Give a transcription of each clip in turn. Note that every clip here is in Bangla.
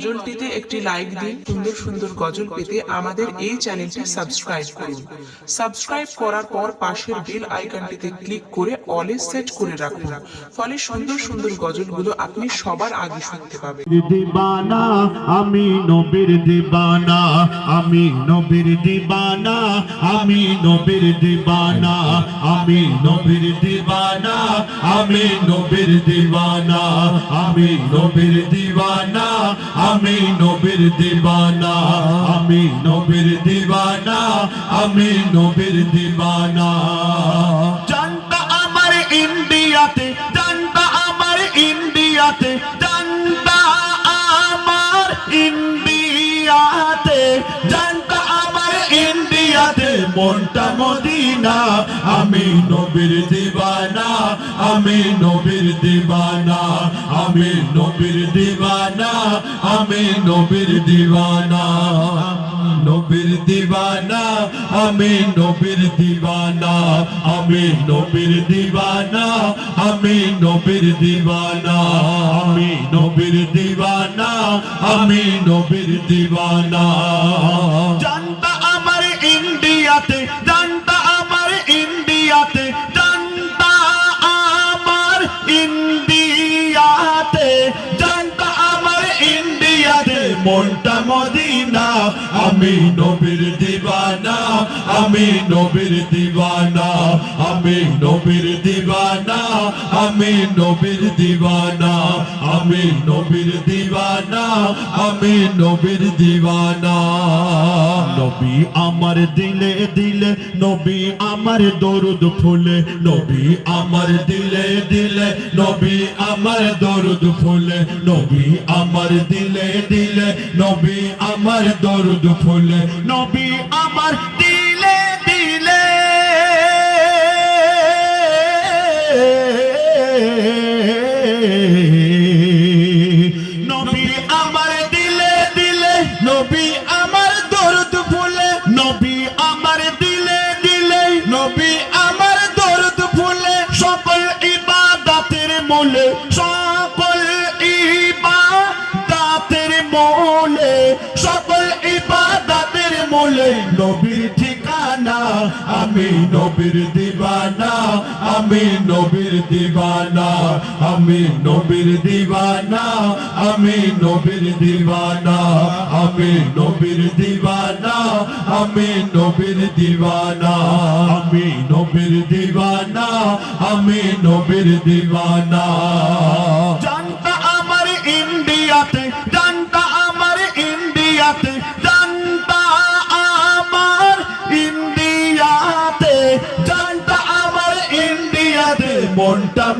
গজলটিতে একটি লাইক দিন। সুন্দর সুন্দর গজল পেতে আমাদের এই চ্যানেলটি সাবস্ক্রাইব করুন। সাবস্ক্রাইব করার পর পাশের বেল আইকনটিতে ক্লিক করে অলে সেট করে রাখুন। ফলে সুন্দর সুন্দর গজলগুলো আপনি সবার আগে শুনতে পাবেন। দিবানা, আমি নবীর দিবানা, আমি নবীর দিবানা, আমি নবীর দিবানা, আমি নবীর দিবানা, আমি নবীর দিবানা, আমি নবীর দিবানা আমি নবীর দিবানা, আমি নবীর দিবানা, আমি নবীর দিবানা। জানতা আমার ইন্ডিয়াতে জানতা আমার ইন্ডিয়াতে জানতা আমার ইন্ডিয়াতে জানতা আমার ইন্ডিয়াতে, মনটা মদিনা, আমি নবীর দিবানা। আমি নবীর দিবানা, আমি নবীর দিবানা, আমি নবীর দিবানা নবীর দিবানা, আমি নবীর দিবানা, আমি নবীর দিবানা, আমি নবীর দিবানা, আমি নবীর দিবানা, আমি নবীর দিবানা। জানতা আমি নবীর দিবানা, আমি নবীর দিবানা, আমি নবীর দিবানা, আমি নবীর দিবানা, আমি নবীর দিবানা, আমি নবীর দিবানা। নবী আমার দিলে দিলে, নবী আমার দরুদ ফুলে। নবী আমার দিলে দিলে, নবী আমার দরুদ ফুলে। নবী আমার দিলে দিলে, নবী আমার দরুদ ফুলে। নবী আমার মূলে নবীর ঠিকানা, আমি নবীর দিবানা, আমি নবীর দিবানা, আমি নবীর দিবানা, আমি নবীর দিবানা, আমি নবীর দিবানা, আমি নবীর দিবানা, আমি নবীর দিবানা, আমি নবীর দিবানা।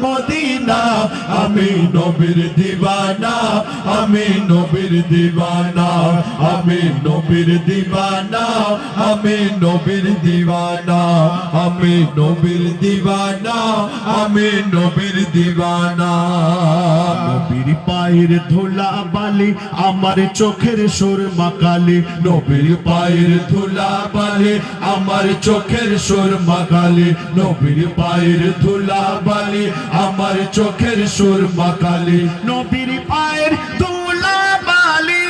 মদিনা, আমি নবীর দিবানা, আমি নবীর দিবানা, আমি নবীর দিবানা, আমি নবীর দিবানা, আমি নবীর দিবানা, আমি নবীর দিবানা। নবীর পায়ের ধুলা বালি, আমার চোখের সুর মাকালি নবীর পায়ের ধুলা বালি, আমার চোখের সুর মাকালি নবীর পায়ের ধুলা বালি, আমার চোখের সুর মাকালি নবীর পায়ের ধুলা বালি।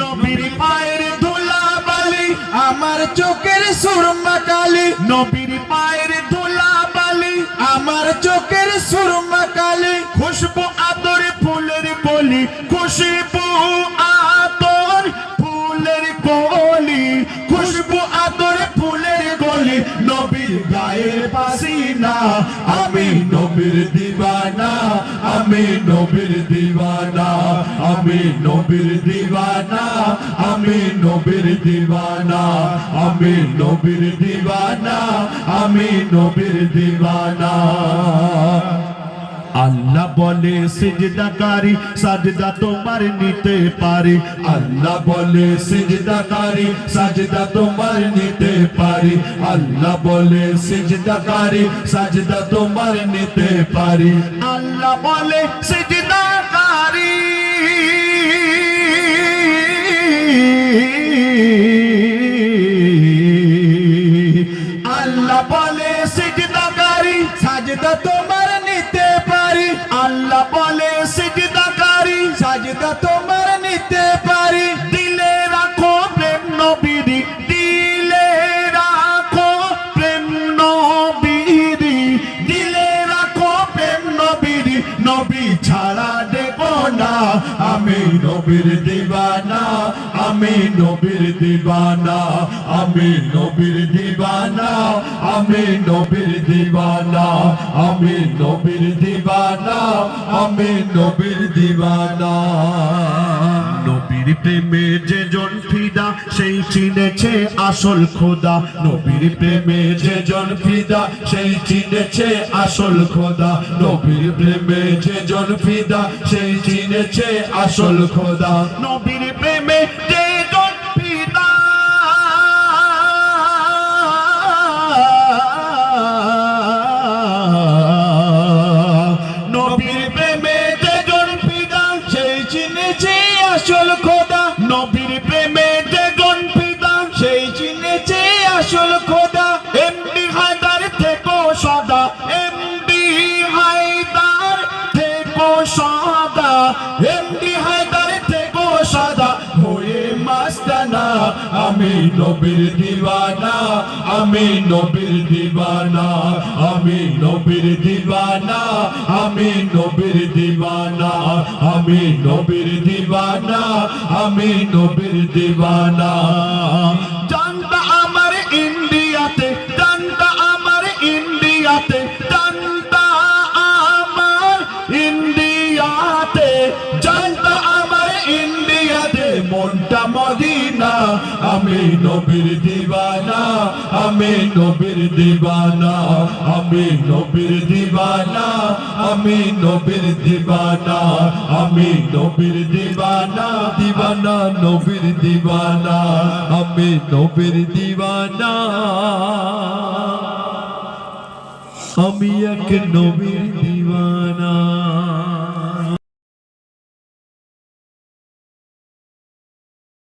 নবীর পায়ের ধুলা বালি, আমার চোখের সুরমা কালি নবীর পায়ের ধুলা বালি আমার চোখের সুরমা কালি খুশবু আদর ফুলের কলি, খুশবু আদর ফুলের কলি। খুশবু আদর ফুলের কলি, নবীর গায়ের পাসিনা। আমি নবীর দিবানা, আমি নবীর দিবানা। আমি নবীর দিবানা আমি নবীর দিবানা, আমি নবীর দিবানা, আমি নবীর দিবানা। আল্লাহ বলে, সিজদাকারী, সাজদা তোমার নিতে পারে। আল্লাহ বলে, সিজদাকারী, সাজদা তোমার নিতে পারে। আল্লাহ বলে, সিজদাকারী, সাজদা তোমার নিতে পারে। আল্লাহ বলে সিজদাকারী ছাড়া দেব না। আমি নবীর দিবানা, আমি নবীর দিবানা, আমি নবীর দিবানা, আমি নবীর দিবানা, আমি নবীর দিবানা, আমি নবীর দিবানা। নবীর প্রেমে যে ফিদা, সেই চিনেছে আসল খোদা। নবীর প্রেমে যে জন ফিদা, সেই চিনেছে আসল খোদা। নবীর প্রেমে যে জন ফিদা, সেই চিনেছে আসল খোদা। নবীর প্রেমে যে সদা এমডি হায়দার থেকো সদা এমডি হায়দার থেকো সদা। হয়ে মাস্তানা, আমি নবীর দিওয়ানা, আমি নবীর দিওয়ানা, আমি নবীর দিওয়ানা, আমি নবীর দিওয়ানা, আমি নবীর দিওয়ানা, আমি নবীর দিওয়ানা। আমি নবীর দিবানা, আমি নবীর দিবানা, আমি নবীর দিবানা, আমি নবীর দিবানা, আমি নবীর দিবানা দিবানা নবীর দিবানা, আমি নবীর দিবানা। আমি এক নবীর দিবানা।